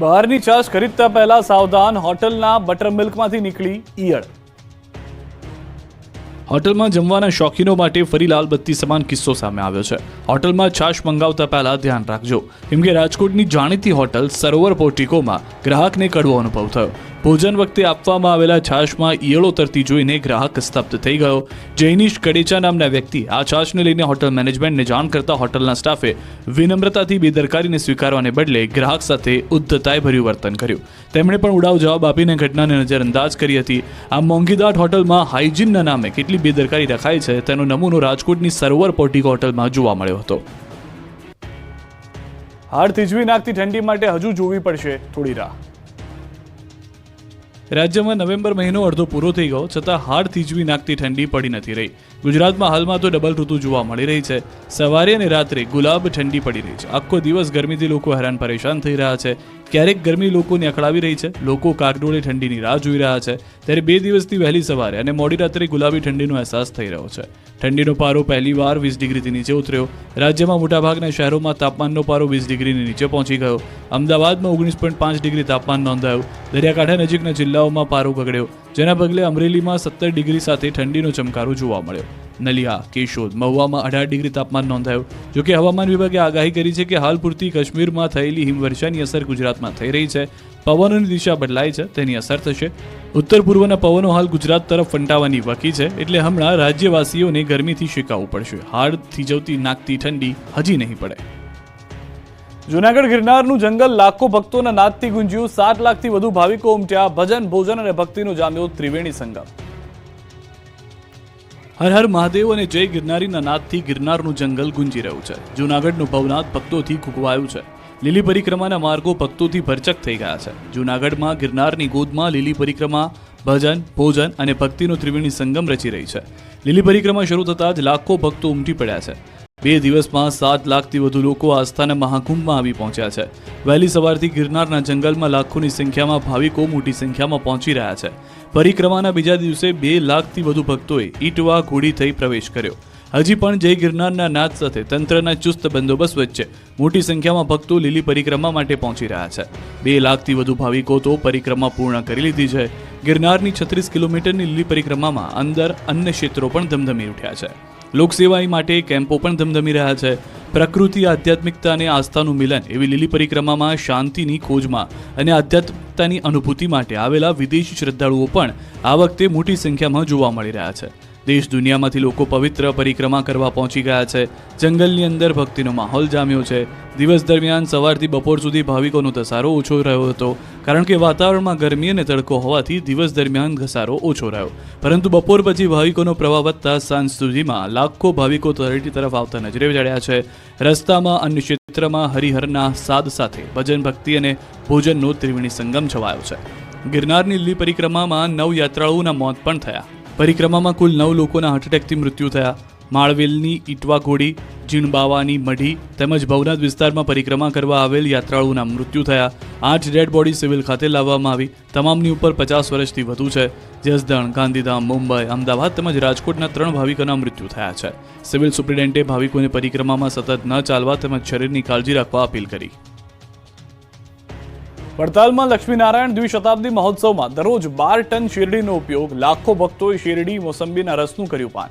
બહારની છાશ ખરીદતા પહેલા સાવધાન હોટલના બટર મિલ્કમાંથી નીકળી ઈયળ. હોટલમાં જમવાના શોખીનો માટે ફરી લાલ બત્તી સમાન કિસ્સો સામે આવ્યો છે. હોટલમાં છાશ મંગાવતા પહેલા ધ્યાન રાખજો. કેમ કે રાજકોટની જાણીતી હોટલ સરોવર પોર્ટિકોમાં ગ્રાહકને કડવો અનુભવ થયો. ભોજન વખતે આપવામાં આવેલા છાશમાં ઈયળો તરતી જોઈને ગ્રાહક સ્તબ્ધ થઈ ગયો. જૈનિશ કડેચા નામના વ્યક્તિ આ છાશને લઈને હોટલ મેનેજમેન્ટને જાણ કરતા હોટલના સ્ટાફે વિનમ્રતાથી બેદરકારીને સ્વીકારવાને બદલે ગ્રાહક સાથે ઉદ્ધતાએ ભર્યું વર્તન કર્યું. તેમણે પણ ઉડાવ જવાબ આપીને ઘટનાને નજરઅંદાજ કરી હતી. આ મોંઘીદાટ હોટલમાં હાઇજીનના નામે કેટલી બેદરકારી રખાય છે તેનો નમૂનો રાજકોટની સરોવર પોર્ટિકો હોટલમાં જોવા મળ્યો હતો. હાડ થીજવી નાખતી ઠંડી માટે હજુ જોવી પડશે થોડી રાહ. રાજ્યમાં નવેમ્બર મહિનો અડધો પૂરો થઈ ગયો, છતાં હાડ થીજવી નાખતી ઠંડી પડી નથી રહી. ગુજરાતમાં હાલમાં તો ડબલ ઋતુ જોવા મળી રહી છે. સવારે અને રાત્રે ગુલાબ ઠંડી પડી રહી છે. આખો દિવસ ગરમીથી લોકો હેરાન પરેશાન થઈ રહ્યા છે. ક્યારેક ગરમી લોકોને અકળાવી રહી છે. લોકો કાગડોળે ઠંડીની રાહ જોઈ રહ્યા છે. ત્યારે બે દિવસથી વહેલી સવારે અને મોડી રાત્રે ગુલાબી ઠંડીનો અહેસાસ થઈ રહ્યો છે. ઠંડીનો પારો પહેલીવાર વીસ ડિગ્રીથી નીચે ઉતર્યો. રાજ્યમાં મોટાભાગના શહેરોમાં તાપમાનનો પારો વીસ ડિગ્રીની નીચે પહોંચી ગયો. અમદાવાદમાં ઓગણીસ પોઈન્ટ પાંચ ડિગ્રી તાપમાન નોંધાયું. દરિયાકાંઠા નજીકના જિલ્લાઓમાં પારો ગગડ્યો. જેના પગલે અમરેલીમાં સત્તર ડિગ્રી સાથે ઠંડીનો ચમકારો જોવા મળ્યો. નલિયા, કેશોદ, મહુવામાં અઢાર ડિગ્રી તાપમાન નોંધાયું. જોકે હવામાન વિભાગે આગાહી કરી છે કે હાલ પૂરતી કાશ્મીરમાં થયેલી હિમવર્ષાની અસર ગુજરાતમાં થઈ રહી છે. પવનોની દિશા બદલાય છે, તેની અસર થશે. ઉત્તર પૂર્વના પવનો હાલ ગુજરાત તરફ ફંટાવાની વકી છે, એટલે હમણાં રાજ્યવાસીઓને ગરમીથી શેકાવવું પડશે. હાડ થીજવતી નાકતી ઠંડી હજી નહીં પડે. જુનાગઢ ગિરનારનું જંગલ લાખો ભક્તોના નાદથી ગુંજ્યું. સાત લાખથી વધુ ભાવિકો ઉમટ્યા. ભજન, ભોજન અને ભક્તિનો જામ્યો ત્રિવેણી સંગમ. હર હર મહાદેવ અને જય ગિરનારીના નાદથી ગિરનારનું જંગલ ગુંજી રહ્યું છે. જૂનાગઢનું ભવનાથ ભક્તોથી કૂકવાયું છે. લીલી પરિક્રમાના માર્ગો ભક્તોથી ભરચક થઈ ગયા છે. જૂનાગઢમાં ગિરનારની ગોદમાં લીલી પરિક્રમા, ભજન, ભોજન અને ભક્તિનો ત્રિવેણી સંગમ રચી રહી છે. લીલી પરિક્રમા શરૂ થતાં જ લાખો ભક્તો ઉમટી પડ્યા છે. બે દિવસમાં સાત લાખથી વધુ લોકો આસ્થાના મહાકુંભમાં આવી પહોંચ્યા છે. વહેલી સવારથી ગિરનારના જંગલમાં લાખોની સંખ્યામાં ભાવિકો મોટી સંખ્યામાં પહોંચી રહ્યા છે. પરિક્રમાના બીજા દિવસે બે લાખથી વધુ ભક્તોએ ઈટવા ઘોડી થઈ પ્રવેશ કર્યો. હજી પણ જય ગિરનારના નાદ સાથે તંત્રના ચુસ્ત બંદોબસ્ત વચ્ચે મોટી સંખ્યામાં ભક્તો લીલી પરિક્રમા માટે પહોંચી રહ્યા છે. બે લાખથી વધુ ભાવિકો તો પરિક્રમા પૂર્ણ કરી લીધી છે. ગિરનારની છત્રીસ કિલોમીટરની લીલી પરિક્રમામાં અંદર અન્ય ક્ષેત્રો પણ ધમધમી ઉઠ્યા છે. લોકસેવાઈ માટે કેમ્પો પણ ધમધમી રહ્યા છે. પ્રકૃતિ, આધ્યાત્મિકતા અને આસ્થાનું મિલન એવી લીલી પરિક્રમામાં શાંતિની ખોજમાં અને આધ્યાત્મિકતાની અનુભૂતિ માટે આવેલા વિદેશી શ્રદ્ધાળુઓ પણ આ વખતે મોટી સંખ્યામાં જોવા મળી રહ્યા છે. દેશ દુનિયામાંથી લોકો પવિત્ર પરિક્રમા કરવા પહોંચી ગયા છે. જંગલની અંદર ભક્તિનો માહોલ જામ્યો છે. દિવસ દરમિયાન સવારથી બપોર સુધી ભાવિકોનો ધસારો ઓછો રહ્યો હતો. કારણ કે વાતાવરણમાં ગરમી અને તડકો હોવાથી દિવસ દરમિયાન ઘસારો ઓછો રહ્યો. પરંતુ બપોર પછી ભાવિકોનો પ્રવાહ વધતા સાંજ સુધીમાં લાખો ભાવિકો તળેટી તરફ આવતા નજરે ચડ્યા છે. રસ્તામાં અન્ય ક્ષેત્રમાં હરિહરના સાદ સાથે ભજન ભક્તિ અને ભોજનનો ત્રિવેણી સંગમ છવાયો છે. ગિરનારની લીલી પરિક્રમામાં નવ યાત્રાળુઓના મોત પણ થયા. પરિક્રમામાં કુલ નવ લોકોના હાર્ટ એટેકથી મૃત્યુ થયા. માળવેલની ઇટવાઘોડી જીણબાવાની મઢી તેમજ ભવનાથ વિસ્તારમાં પરિક્રમા કરવા આવેલ યાત્રાળુના મૃત્યુ થયા. આઠ ડેડ બોડી સિવિલ ખાતે લાવવામાં આવી. તમામની ઉપર પચાસ વર્ષથી વધુ છે. જસદણ, ગાંધીધામ, મુંબઈ, અમદાવાદ તેમજ રાજકોટના ત્રણ ભાવિકોના મૃત્યુ થયા છે. સિવિલ સુપ્રિન્ટેન્ડે ભાવિકોને પરિક્રમામાં સતત ન ચાલવા તેમજ શરીરની કાળજી રાખવા અપીલ કરી. વડતાલમાં લક્ષ્મીનારાયણ દ્વિશતાબ્દી મહોત્સવમાં દરરોજ બાર ટન શેરડીનો ઉપયોગ. લાખો ભક્તોએ શેરડી, મોસંબીના રસનું કર્યું પાન.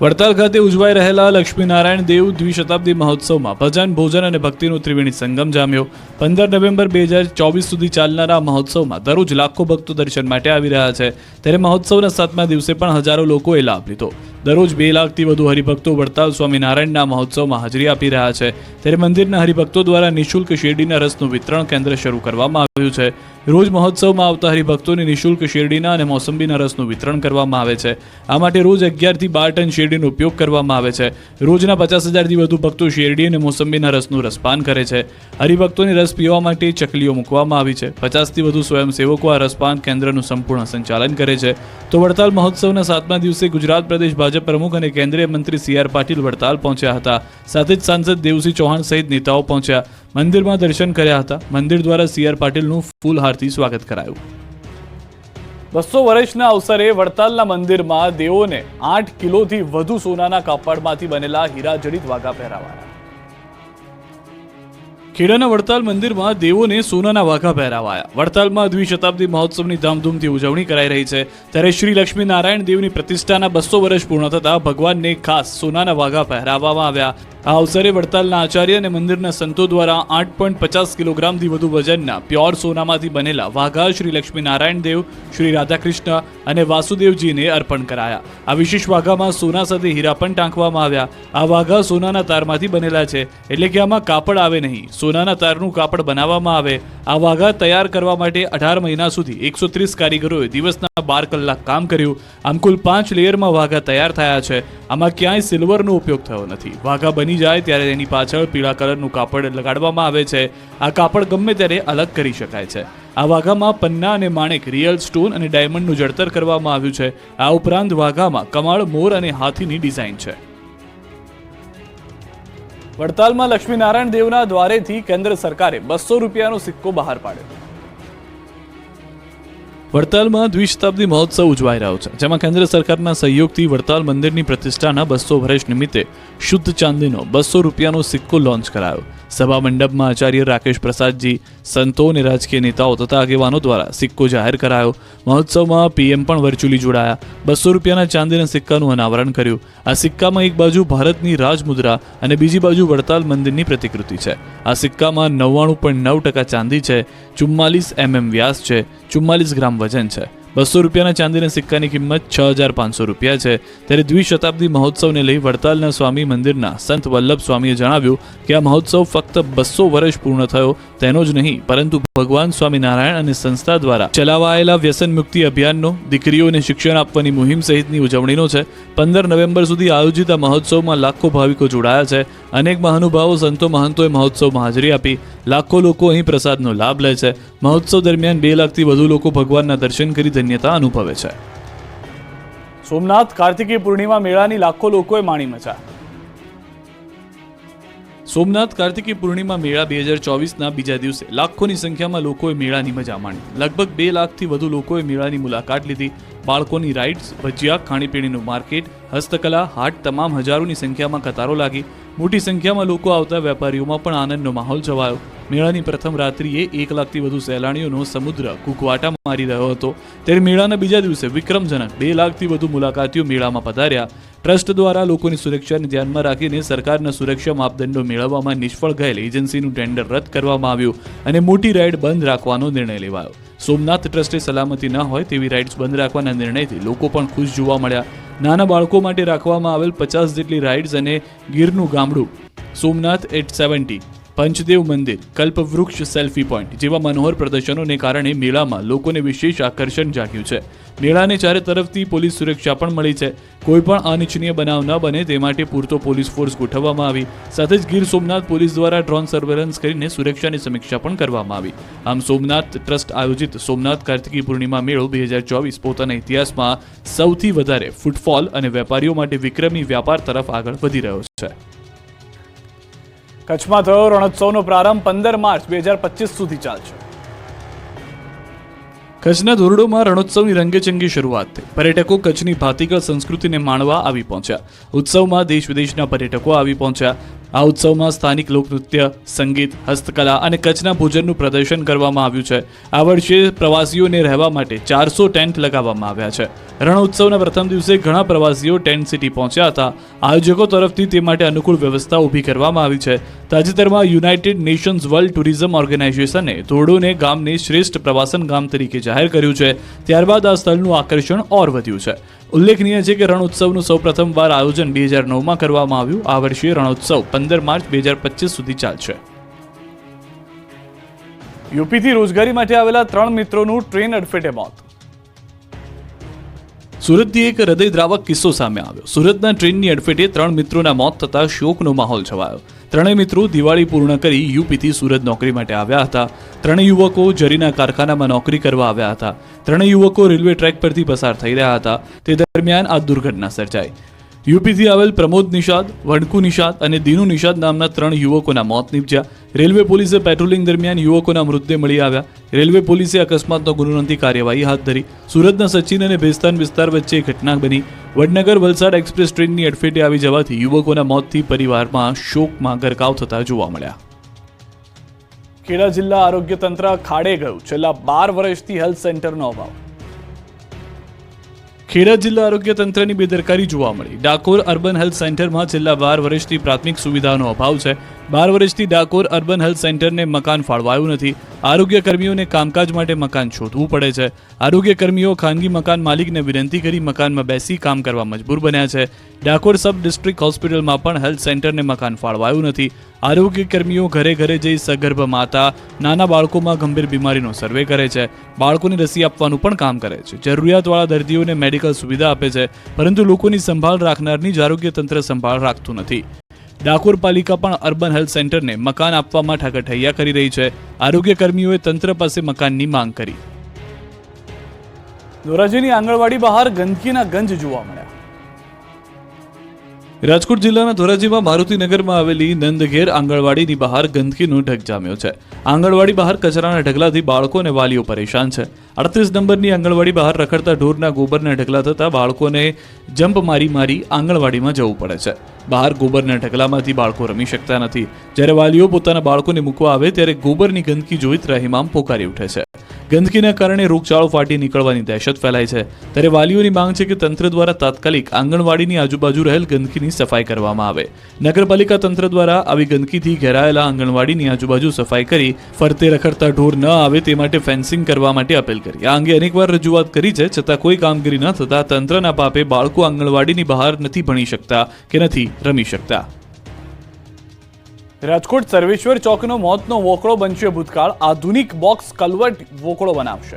વડતાલ ખાતે ઉજવાઈ રહેલા લક્ષ્મીનારાયણ દેવ દ્વિશતાબ્દી મહોત્સવમાં ભજન, ભોજન અને ભક્તિનો ત્રિવેણી સંગમ જામ્યો. પંદર નવેમ્બર બે હજાર ચોવીસ સુધી ચાલનારા મહોત્સવમાં દરરોજ લાખો ભક્તો દર્શન માટે આવી રહ્યા છે. ત્યારે મહોત્સવના સાતમા દિવસે પણ હજારો લોકોએ લાભ લીધો. દરરોજ બે લાખથી વધુ હરિભક્તો વડતાલ સ્વામિનારાયણના મહોત્સવમાં હાજરી આપી રહ્યા છે. ત્યારે મંદિરના હરિભક્તો દ્વારા નિઃશુલ્ક શેરડીના રસનું વિતરણ કેન્દ્ર શરૂ કરવામાં આવ્યું છે. રોજ મહોત્સવમાં આવતા હરિભક્તોને નિઃશુલ્ક શેરડીના અને મોસંબીના રસનું વિતરણ કરવામાં આવે છે. આ માટે રોજ અગિયારથી બાર ટન શેરડીનો ઉપયોગ કરવામાં આવે છે. રોજના પચાસ હજારથી વધુ ભક્તો શેરડી અને મોસંબીના રસનું રસપાન કરે છે. હરિભક્તોને રસ પીવા માટે ચકલીઓ મૂકવામાં આવી છે. પચાસથી વધુ સ્વયંસેવકો આ રસપાન કેન્દ્રનું સંપૂર્ણ સંચાલન કરે છે. તો વડતાલ મહોત્સવના સાતમા દિવસે ગુજરાત પ્રદેશ ભાજપ પ્રમુખ અને કેન્દ્રીય મંત્રી સી આર પાટીલ વડતાલ પહોંચ્યા હતા. સાથે જ સાંસદ દેવસિંહ ચૌહાણ સહિત નેતાઓ પહોંચ્યા. મંદિરમાં દર્શન કર્યા હતા. મંદિર દ્વારા સી આર પાટીલનું ફૂલહારથી સ્વાગત કરાયું. બસો વર્ષના અવસરે વડતાલના મંદિરમાં દેવોને આઠ કિલોથી વધુ સોનાના કાપડમાંથી બનેલા હીરા વાઘા પહેરાવાયા ખેડાના વડતાલ મંદિરમાં દેવોને સોનાના વાઘા પહેરાવાયા. વડતાલમાં દ્વિશતાબ્દી મહોત્સવની ધામધૂમથી ઉજવણી કરાઈ રહી છે. ત્યારે શ્રી લક્ષ્મી નારાયણ દેવની પ્રતિષ્ઠાના બસો વર્ષ પૂર્ણ થતા ભગવાનને ખાસ સોનાના વાઘા પહેરાવવામાં આવ્યા. આ અવસરે વડતાલના આચાર્ય અને મંદિરના સંતો દ્વારા આઠ પોઈન્ટ પચાસ કિલોગ્રામથી વધુ વજનના પ્યોર સોનામાંથી બનેલા વાઘા શ્રી લક્ષ્મીનારાયણ દેવ, શ્રી રાધાકૃષ્ણ અને વાસુદેવજીને અર્પણ કરાયા. આ વિશેષ વાઘામાં સોના સાથે હીરા પણ ટાંકવામાં આવ્યા. આ વાઘા સોનાના તારમાંથી બનેલા છે, એટલે કે આમાં કાપડ આવે નહીં. સોનાના તારનું કાપડ બનાવવામાં આવે. આ વાઘા તૈયાર કરવા માટે અઢાર મહિના સુધી એકસો ત્રીસ કારીગરોએ દિવસના બાર કલાક કામ કર્યું. આમ કુલ પાંચ લેયરમાં વાઘા તૈયાર થયા છે. આમાં ક્યાંય સિલ્વરનો ઉપયોગ થયો નથી. વાઘા બની જાય ત્યારે તેની પાછળ પીળા કલરનું કાપડ લગાડવામાં આવે છે. આ કાપડ ગમે ત્યારે અલગ કરી શકાય છે. આ વાઘામાં પન્ના અને માણેક, રિયલ સ્ટોન અને ડાયમંડનું જડતર કરવામાં આવ્યું છે. આ ઉપરાંત વાઘામાં કમાળ, મોર અને હાથીની ડિઝાઇન છે. વડતાલમાં લક્ષ્મીનારાયણ દેવના દ્વારેથી કેન્દ્ર સરકારે બસો રૂપિયાનો સિક્કો બહાર પાડ્યો. વડતાલમાં દ્વિશતાબ્દી મહોત્સવ ઉજવાઈ રહ્યો છે, જેમાં કેન્દ્ર સરકારના સહયોગથી વડતાલ મંદિરની પ્રતિષ્ઠાના બસો વર્ષ નિમિત્તે શુદ્ધ ચાંદીનો બસો રૂપિયાનો સિક્કો લોન્ચ કરાયો. સભા મંડપમાં આચાર્ય રાકેશ પ્રસાદજી, સંતો અને રાજકીય નેતાઓ તથા આગેવાનો દ્વારા સિક્કો જાહેર કરાયો. મહોત્સવમાં પીએમ પણ વર્ચ્યુઅલી જોડાયા. બસો રૂપિયાના ચાંદીના સિક્કાનું અનાવરણ કર્યું. આ સિક્કામાં એક બાજુ ભારતની રાજમુદ્રા અને બીજી બાજુ વડતાલ મંદિરની પ્રતિકૃતિ છે. આ સિક્કામાં નવ્વાણું પોઈન્ટ નવ ટકા ચાંદી છે, ચુમ્માલીસ એમએમ વ્યાસ છે, ચુમ્માલીસ ગ્રામ વજન છે. બસો રૂપિયાના ચાંદીના સિક્કાની કિંમત છ હજાર પાંચસો રૂપિયા છે. ત્યારે દ્વિશતાબ્દી મહોત્સવને લઈ વડતાલના સ્વામી મંદિરના સંત વલ્લભ સ્વામીએ જણાવ્યું કે આ મહોત્સવ ફક્ત બસો વર્ષ પૂર્ણ થયો, તેનો જ નહીં, પરંતુ ભગવાન સ્વામિનારાયણ અને સંસ્થા દ્વારા ચલાવાયેલા વ્યસન મુક્તિ અભિયાનનો દીકરીઓને શિક્ષણ આપવાની મુહિમ સહિતની ઉજવણીનો છે. પંદર નવેમ્બર સુધી આયોજિત આ મહોત્સવમાં લાખો ભાવિકો જોડાયા છે. અનેક મહાનુભાવો સંતો મહંતોએ મહોત્સવમાં હાજરી આપી. લાખો લોકો અહીં પ્રસાદનો લાભ લે છે. મહોત્સવ દરમિયાન બે લાખથી વધુ લોકો ભગવાનના દર્શન કરી ધન્યતા અનુભવે છે. સોમનાથ કાર્તિકી પૂર્ણિમા મેળાની લાખો લોકોએ માણી મચા. સોમનાથ કાર્તિકી પૂર્ણિમા મેળા બે હજાર ચોવીસના બીજા દિવસે લાખોની સંખ્યામાં લોકોએ મેળાની મજા માણી. લગભગ બે લાખથી વધુ લોકોએ મેળાની મુલાકાત લીધી. બાળકોની રાઇડ્સ ભજીયા ખાણીપીણીનું માર્કેટ હસ્તકલા હાટ તમામ હજારોની સંખ્યામાં કતારો લાગી. મોટી સંખ્યામાં લોકો આવતા વેપારીઓમાં પણ આનંદનો માહોલ છવાયો. મેળાની પ્રથમ રાત્રિએ એક લાખથી વધુ સહેલાણીઓનો સમુદ્ર કુકવાટા મારી રહ્યો હતો. ત્યારે મેળાના બીજા દિવસે વિક્રમજનક બે લાખથી વધુ મુલાકાતીઓ મેળામાં પધાર્યા. ટ્રસ્ટ દ્વારા લોકોની સુરક્ષાને ધ્યાનમાં રાખીને સરકારના સુરક્ષા માપદંડો મેળવવામાં નિષ્ફળ ગયેલ એજન્સીનું ટેન્ડર રદ કરવામાં આવ્યું અને મોટી રાઇડ બંધ રાખવાનો નિર્ણય લેવાયો. સોમનાથ ટ્રસ્ટે સલામતી ન હોય તેવી રાઇડ્સ બંધ રાખવાના નિર્ણયથી લોકો પણ ખુશ જોવા મળ્યા. નાના બાળકો માટે રાખવામાં આવેલ પચાસ જેટલી રાઇડ્સ અને ગીરનું ગામડું. સોમનાથ એટ સેવન્ટી પંચદેવ મંદિર, કલ્પવૃક્ષ સેલ્ફી પોઈન્ટ જેવા મનોહર પ્રદર્શનોને કારણે મેળામાં લોકોને વિશેષ આકર્ષણ જાગ્યું છે. મેળાને ચારે તરફથી પોલીસ સુરક્ષા પણ મળી છે. કોઈ પણ અનિચ્છનીય બનાવ ન બને તે માટે પૂરતો પોલીસ ફોર્સ ગોઠવવામાં આવી. સાથે જ ગીર સોમનાથ પોલીસ દ્વારા ડ્રોન સર્વેલન્સ કરીને સુરક્ષાની સમીક્ષા પણ કરવામાં આવી. આમ સોમનાથ ટ્રસ્ટ આયોજિત સોમનાથ કાર્તિકી પૂર્ણિમા મેળો બે હજાર ચોવીસ પોતાના ઇતિહાસમાં સૌથી વધારે ફૂટફોલ અને વેપારીઓ માટે વિક્રમી વ્યાપાર તરફ આગળ વધી રહ્યો છે. કચ્છમાં થયો રણોત્સવનો પ્રારંભ પંદર માર્ચ બે હજાર પચીસ સુધી ચાલશે. કચ્છના ધોરડોમાં રણોત્સવની રંગેચંગી શરૂઆત થઈ. પર્યટકો કચ્છની ભાતીગળ સંસ્કૃતિને માણવા આવી પહોંચ્યા. ઉત્સવમાં દેશ વિદેશના પર્યટકો આવી પહોંચ્યા. આ ઉત્સવમાં સ્થાનિક લોકનૃત્ય, સંગીત, હસ્તકલા અને કચ્છના ભોજનનું પ્રદર્શન કરવામાં આવ્યું છે. આ વર્ષે પ્રવાસીઓને રહેવા માટે ચારસો ટેન્ટ લગાવવામાં આવ્યા છે. રણોત્સવના પ્રથમ દિવસે ઘણા પ્રવાસીઓ ટેન્ટ સિટી પહોંચ્યા હતા. આયોજકો તરફથી તે માટે અનુકૂળ વ્યવસ્થા ઊભી કરવામાં આવી છે. તાજેતરમાં યુનાઇટેડ નેશન્સ વર્લ્ડ ટુરિઝમ ઓર્ગેનાઇઝેશને ધોરડોને ગામને શ્રેષ્ઠ પ્રવાસન ગામ તરીકે જાહેર કર્યું છે. ત્યારબાદ આ સ્થળનું આકર્ષણ ઓર વધ્યું છે. ઉલ્લેખનીય છે કે રણોત્સવનું સૌ પ્રથમવાર આયોજન બે હજાર નવમાં કરવામાં આવ્યું. આ વર્ષે રણોત્સવ પંદર માર્ચ બે હજાર પચીસ સુધી ચાલશે. યુપીથી રોજગારી માટે આવેલા ત્રણ મિત્રોનું ટ્રેન અડફેટે મોત. સુરતથી એક હૃદયદ્રાવક કિસ્સો સામે આવ્યો. સુરતના ટ્રેનની અડફેટે ત્રણ મિત્રોના મોત થતા શોકનો માહોલ છવાયો. ત્રણેય મિત્રો દિવાળી પૂર્ણ કરી યુપીથી સુરત નોકરી માટે આવ્યા હતા. ત્રણેય યુવકો જરીના કારખાનામાં નોકરી કરવા આવ્યા હતા. ત્રણેય યુવકો રેલવે ટ્રેક પરથી પસાર થઈ રહ્યા હતા. તે દરમિયાન આ દુર્ઘટના સર્જાઈ. યુપીથી આવેલ પ્રમોદ નિષાદ, વણકુ નિષાદ અને દીનુ નિષાદ નામના ત્રણ યુવકોના મોત નીપજ્યા. રેલવે પોલીસે પેટ્રોલિંગ દરમિયાન યુવકોના મૃતદેહ મળી આવ્યા. રેલવે પોલીસે અકસ્માતનો ગુનો નોંધી કાર્યવાહી હાથ ધરી. સુરતના સચિન અને ભેસ્તાન વિસ્તાર વચ્ચે ઘટના બની. વડનગર વલસાડ એક્સપ્રેસ ટ્રેનની અડફેટે આવી જવાથી યુવકોના મોતથી પરિવારમાં શોકમાં ગરકાવ થતા જોવા મળ્યા. ખેડા જિલ્લા આરોગ્ય તંત્ર ખાડે ગયું, છેલ્લા બાર વર્ષથી હેલ્થ સેન્ટરનો અભાવ. ખેડા જિલ્લા આરોગ્ય તંત્રની બેદરકારી જોવા મળી. ડાકોર અર્બન હેલ્થ સેન્ટરમાં છેલ્લા બાર વર્ષથી પ્રાથમિક સુવિધાનો અભાવ છે. બાર વર્ષથી ડાકોર અર્બન હેલ્થ સેન્ટરને મકાન ફાળવાયું નથી. આરોગ્ય કર્મીઓને કામકાજ માટે મકાન શોધવું પડે છે. આરોગ્ય કર્મીઓ ખાનગી મકાન માલિકને વિનંતી કરી મકાનમાં બેસી કામ કરવા મજબૂર બન્યા છે. ડાકોર સબ ડિસ્ટ્રિક્ટ હોસ્પિટલમાં પણ હેલ્થ સેન્ટરને મકાન ફાળવાયું નથી. આરોગ્ય કર્મીઓ ઘરે ઘરે જઈ સગર્ભ માતા, નાના બાળકોમાં ગંભીર બીમારીનો સર્વે કરે છે. બાળકોને રસી આપવાનું પણ કામ કરે છે. જરૂરિયાતવાળા દર્દીઓને મેડિકલ સુવિધા આપે છે, પરંતુ લોકોની સંભાળ રાખનારની જ આરોગ્ય તંત્ર સંભાળ રાખતું નથી. ડાકોર પાલિકા પણ અર્બન હેલ્થ સેન્ટરને મકાન આપવામાં ઠાકરઠૈયા કરી રહી છે. આરોગ્ય કર્મીઓએ તંત્ર પાસે મકાનની માંગ કરી. ધોરાજીની આંગણવાડી બહાર ગંદકીના ગંજ જોવા મળ્યા. રાજકોટ જિલ્લાના ધોરાજીમાં મારુતિનગરમાં આવેલી નંદઘેર આંગણવાડીની બહાર ગંદકીનો ઢગ જામ્યો છે. આંગણવાડી બહાર કચરાના ઢગલાથી બાળકો અને વાલીઓ પરેશાન છે. અડત્રીસ નંબરની આંગણવાડી બહાર રખડતા ઢોરના ગોબરના ઢગલા થતાં બાળકોને જમ્પ મારી મારી આંગણવાડીમાં જવું પડે છે. બહાર ગોબરના ઢગલામાંથી બાળકો રમી શકતા નથી. જ્યારે વાલીઓ પોતાના બાળકોને મૂકવા આવે ત્યારે ગોબરની ગંદકી જોઈ ત્રાહિમામ પોકારી ઉઠે છે. ગંદકીના કારણે રોગચાળો ફાટી નીકળવાની દહેશત ફેલાય છે. ત્યારે વાલીઓની માંગ છે કે તંત્ર દ્વારા તાત્કાલિક આંગણવાડીની આજુબાજુ રહેલ ગંદકીની સફાઈ કરવામાં આવે. નગરપાલિકા તંત્ર દ્વારા આવી ગંદકીથી ઘેરાયેલા આંગણવાડીની આજુબાજુ સફાઈ કરી ફરતે રખડતા ઢોર ન આવે તે માટે ફેન્સિંગ કરવા માટે અપીલ કરી. આ અંગે અનેકવાર રજૂઆત કરી છે, છતાં કોઈ કામગીરી ન થતાં તંત્રના પાપે બાળકો આંગણવાડીની બહાર નથી ભણી શકતા કે નથી રમી શકતા. રાજકોટ સર્વેશ્વર ચોકનો મોતનો વોકળો બનશે ભૂતકાળ. આધુનિક બોક્સ કલવટ વોકળો બનાવશે.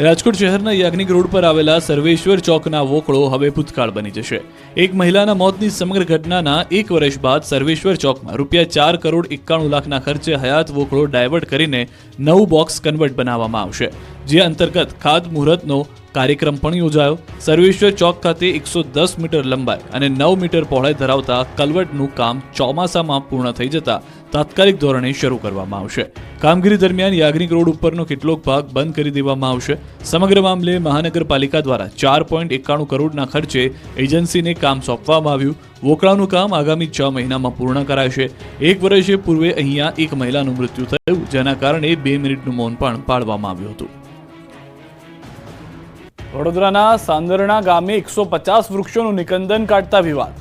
રાજકોટ શહેરના યાજ્ઞિક રોડ પર આવેલા સર્વેશ્વર ચોકના વોકળો હવે ભૂતકાળ બની જશે. એક મહિલાના મોતની સમગ્ર ઘટનાના એક વર્ષ બાદ સર્વેશ્વર ચોકમાં રૂપિયા ચાર કરોડ એકાણું લાખના ખર્ચે હયાત વોકળો ડાયવર્ટ કરીને નવું બોક્સ કન્વર્ટ બનાવવામાં આવશે. જે અંતર્ગત ખાત મુહૂર્તનો કાર્યક્રમ પણ યોજાયો. સર્વેશ્વર ચોક ખાતે એકસો દસ મીટર લંબાઈ અને નવ મીટર પહોળાઈ ધરાવતા કલવટનું કામ ચોમાસામાં પૂર્ણ થઈ જતા તાત્કાલિક ધોરણે શરૂ કરવામાં આવશે. કામગીરી દરમિયાન યાજ્ઞિક રોડ ઉપરનો કેટલોક ભાગ બંધ કરી દેવામાં આવશે. સમગ્ર મામલે મહાનગરપાલિકા દ્વારા ચાર પોઈન્ટ એકાણું કરોડના ખર્ચે એજન્સીને કામ સોંપવામાં આવ્યું. વોકળાનું કામ આગામી છ મહિનામાં પૂર્ણ કરાશે. એક વર્ષે પૂર્વે અહીંયા એક મહિલાનું મૃત્યુ થયું, જેના કારણે બે મિનિટનું મૌન પણ પાળવામાં આવ્યું હતું. વડોદરાના સાંદરણા ગામે એકસો પચાસ વૃક્ષોનું નિકંદન કાઢતા વિવાદ.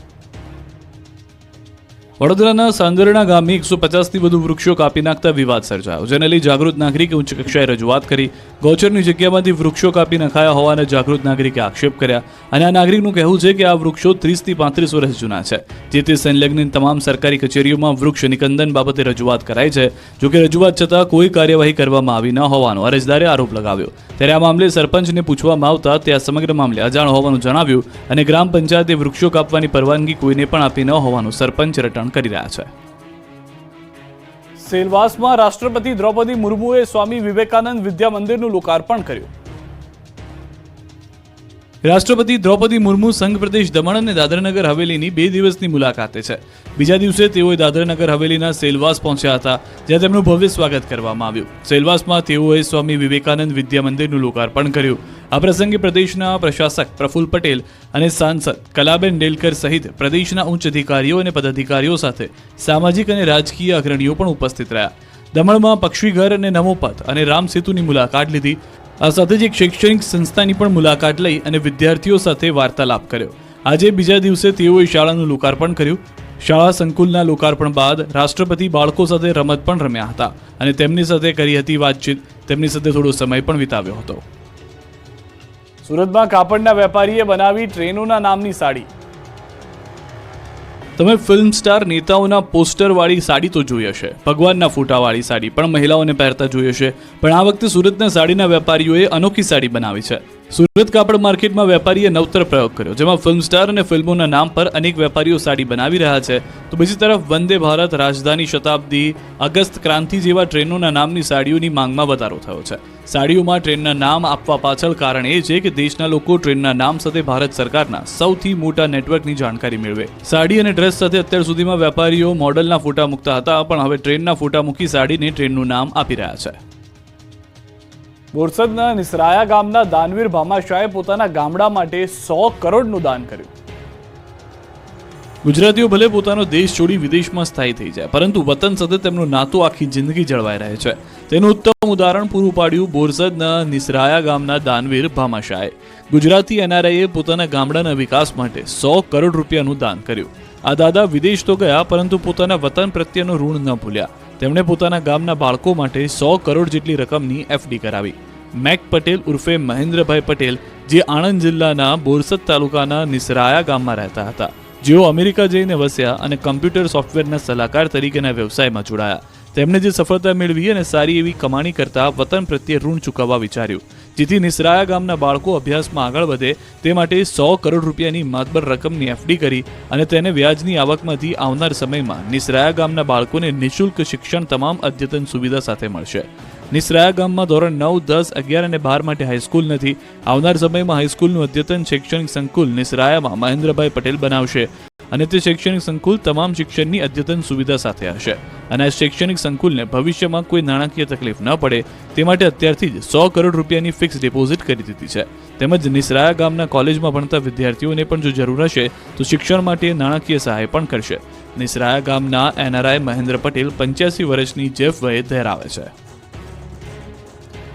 વડોદરાના સાંદરણા ગામે એકસો પચાસથી વધુ વૃક્ષો કાપી નાખતા વિવાદ સર્જાયો, જેને લઈ જાગૃત નાગરિકે ઉચ્ચ કક્ષાએ રજૂઆત કરી. ગૌચરની જગ્યામાંથી વૃક્ષો કાપી નખાયા હોવાના જાગૃત નાગરિકે આક્ષેપ કર્યા અને આ નાગરિકનું કહેવું છે કે આ વૃક્ષો ત્રીસથી પાંત્રીસ વર્ષ જૂના છે. જે તે સંલગ્ન તમામ સરકારી કચેરીઓમાં વૃક્ષ નિકંદન બાબતે રજૂઆત કરાઈ છે. જોકે રજૂઆત છતાં કોઈ કાર્યવાહી કરવામાં આવી ન હોવાનો અરજદારે આરોપ લગાવ્યો. ત્યારે આ મામલે સરપંચને પૂછવામાં આવતા તે આ સમગ્ર મામલે અજાણ હોવાનું જણાવ્યું અને ગ્રામ પંચાયતે વૃક્ષો કાપવાની પરવાનગી કોઈને પણ આપી ન હોવાનું સરપંચ રટણ કરી રહ્યા છે. સેલવાસમાં રાષ્ટ્રપતિ દ્રૌપદી મુર્મુએ સ્વામી વિવેકાનંદ વિદ્યા મંદિરનું લોકાર્પણ કર્યું. રાષ્ટ્રપતિ દ્રૌપદી મુર્મુ, સંઘ પ્રદેશ દમણ અને દાદરાનગર હવેલીની બે દિવસની મુલાકાતે છે. બીજા દિવસે તેઓએ દાદરાનગર હવેલીના સેલવાસ પહોંચ્યા હતા, જ્યાં તેમનું ભવ્ય સ્વાગત કરવામાં આવ્યું. સેલવાસમાં તેઓએ સ્વામી વિવેકાનંદ વિદ્યા મંદિરનું લોકાર્પણ કર્યું. આ પ્રસંગે પ્રદેશના પ્રશાસક પ્રફુલ્લ પટેલ અને સાંસદ કલાબેન ડેલકર સહિત પ્રદેશના ઉચ્ચ અધિકારીઓ અને પદાધિકારીઓ સાથે સામાજિક અને રાજકીય અગ્રણીઓ પણ ઉપસ્થિત રહ્યા. દમણમાં પક્ષીઘર અને નમોપથ અને રામ સેતુની મુલાકાત લીધી. આ સાથે જ એક શૈક્ષણિક સંસ્થાની પણ મુલાકાત લઈ અને વિદ્યાર્થીઓ સાથે વાર્તાલાપ કર્યો. આજે બીજા દિવસે તેઓએ શાળાનું લોકાર્પણ કર્યું. શાળા સંકુલના લોકાર્પણ બાદ રાષ્ટ્રપતિ બાળકો સાથે રમત પણ રમ્યા હતા અને તેમની સાથે કરી હતી વાતચીત. તેમની સાથે થોડો સમય પણ વિતાવ્યો હતો. સુરતમાં કાપડના વેપારીએ બનાવી ટ્રેનોના નામની સાડી. તમે ફિલ્મ સ્ટાર નેતાઓના પોસ્ટરવાળી સાડી તો જોઈ હશે. ભગવાનના ફોટાવાળી સાડી પણ મહિલાઓને પહેરતા જોઈ હશે. પણ આ વખતે સુરતના સાડીના વેપારીઓએ અનોખી સાડી બનાવી છે. સુરત કાપડ માર્કેટમાં વેપારીએ નવતર પ્રયોગ કર્યો, જેમાં ફિલ્મ સ્ટાર અને ફિલ્મોના નામ પર અનેક વેપારીઓ સાડી બનાવી રહ્યા છે. તો બીજી તરફ વંદે ભારત રાજધાની શતાબ્દી અગસ્ત ક્રાંતિ જેવા ટ્રેનોના નામની સાડીઓની માંગમાં વધારો થયો છે. સાડીઓમાં ટ્રેનના નામ આપવા પાછળ કારણ એ છે કે દેશના લોકો ટ્રેનના નામ સાથે ભારત સરકારના સૌથી મોટા નેટવર્કની જાણકારી મેળવે. સાડી અને ડ્રેસ સાથે અત્યાર સુધીમાં વેપારીઓ મોડલના ફોટા મૂકતા હતા, પણ હવે ટ્રેનના ફોટા મૂકી સાડીને ટ્રેનનું નામ આપી રહ્યા છે. બોરસદના નિસરાયા ગામના દાનવીર ભામાશાહે પોતાના ગામડા માટે સો કરોડનું દાન કર્યું. ગુજરાતીઓ ભલે પોતાનો દેશ છોડી વિદેશમાં સ્થાયી થઈ જાય, પરંતુ વતન સાથે તેમનો નાતો આખી જિંદગી જળવાઈ રહે છે. તેનું ઉત્તમ ઉદાહરણ પૂરું પાડ્યું બોરસદના નિસરાયા ગામના દાનવીર ભામાશાહે. ગુજરાતી એનઆરઆઈએ પોતાના ગામડાના વિકાસ માટે સો કરોડ રૂપિયાનું દાન કર્યું. આ દાદા વિદેશ તો ગયા, પરંતુ પોતાના વતન પ્રત્યેનો ઋણ ન ભૂલ્યા. તેમણે પોતાના ગામના બાળકો માટે સો કરોડ જેટલી રકમની એફડી કરાવી. મેક પટેલ ઉર્ફે મહેન્દ્રભાઈ પટેલ, જે આણંદ જિલ્લાના બોરસદ તાલુકાના નિસરાયા ગામમાં રહેતા હતા. જેઓ અમેરિકા જઈને વસ્યા અને કમ્પ્યુટર સોફ્ટવેરના સલાહકાર તરીકેના વ્યવસાયમાં જોડાયા. તેમણે જે સફળતા મેળવી અને સારી એવી કમાણી કરતા વતન પ્રત્યે ઋણ ચૂકવવા વિચાર્યું. જેથી નિસરાયા ગામના બાળકો અભ્યાસમાં આગળ વધે તે માટે સો કરોડ રૂપિયાની માતબર રકમની એફડી કરી અને તેને વ્યાજની આવકમાંથી આવનાર સમયમાં નિસરાયા ગામના બાળકોને નિઃશુલ્ક શિક્ષણ તમામ અદ્યતન સુવિધા સાથે મળશે. નિસરાયા ગામમાં ધોરણ નવ, દસ, અગિયાર અને બાર માટે હાઈસ્કૂલ નથી. આવનાર સમયમાં હાઈસ્કૂલનું અદ્યતન શૈક્ષણિક સંકુલ નિસરાયામાં મહેન્દ્રભાઈ પટેલ બનાવશે. અને તે શૈક્ષણિક સંકુલ તમામ શિક્ષણની અદ્યતન સુવિધા સાથે હશે. અને આ શૈક્ષણિક સંકુલને ભવિષ્યમાં કોઈ નાણાકીય તકલીફ ન પડે, તે માટે અત્યારથી જ સો કરોડ રૂપિયાની ફિક્સ ડિપોઝિટ કરી દીધી છે. તેમજ નિસરાયા ગામના કોલેજમાં ભણતા વિદ્યાર્થીઓને પણ જો જરૂર હશે, તો શિક્ષણ માટે નાણાકીય સહાય પણ કરશે. નિસરાયા ગામના એનઆરઆઈ મહેન્દ્ર પટેલ પંચ્યાસી વર્ષની જેફ વયે ધરાવે છે.